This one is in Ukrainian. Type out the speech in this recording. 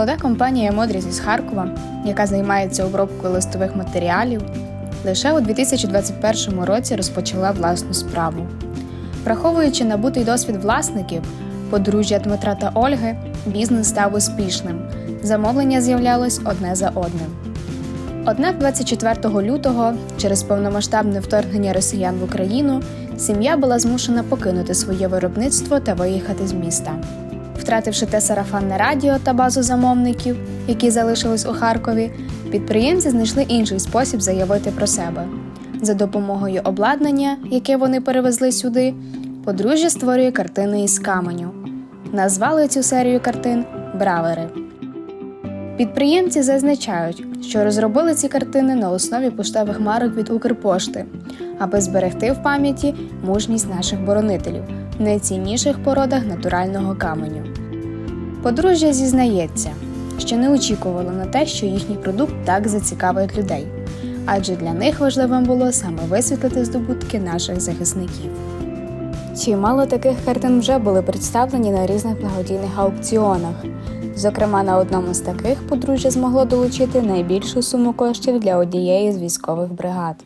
Молода компанія Модріс із Харкова, яка займається обробкою листових матеріалів, лише у 2021 році розпочала власну справу. Враховуючи набутий досвід власників, подружжя Дмитра та Ольги, бізнес став успішним. Замовлення з'являлось одне за одним. Однак 24 лютого, через повномасштабне вторгнення росіян в Україну, сім'я була змушена покинути своє виробництво та виїхати з міста. Втративши те сарафанне радіо та базу замовників, які залишились у Харкові, підприємці знайшли інший спосіб заявити про себе. За допомогою обладнання, яке вони перевезли сюди, подружжя створює картини із каменю. Назвали цю серію картин Бравери. Підприємці зазначають, що розробили ці картини на основі поштових марок від Укрпошти, аби зберегти в пам'яті мужність наших боронителів найцінніших породах натурального каменю. Подружжя зізнається, що не очікувало на те, що їхній продукт так зацікавить людей, адже для них важливим було саме висвітлити здобутки наших захисників. Чимало таких картин вже були представлені на різних благодійних аукціонах. Зокрема, на одному з таких подружжя змогло долучити найбільшу суму коштів для однієї з військових бригад.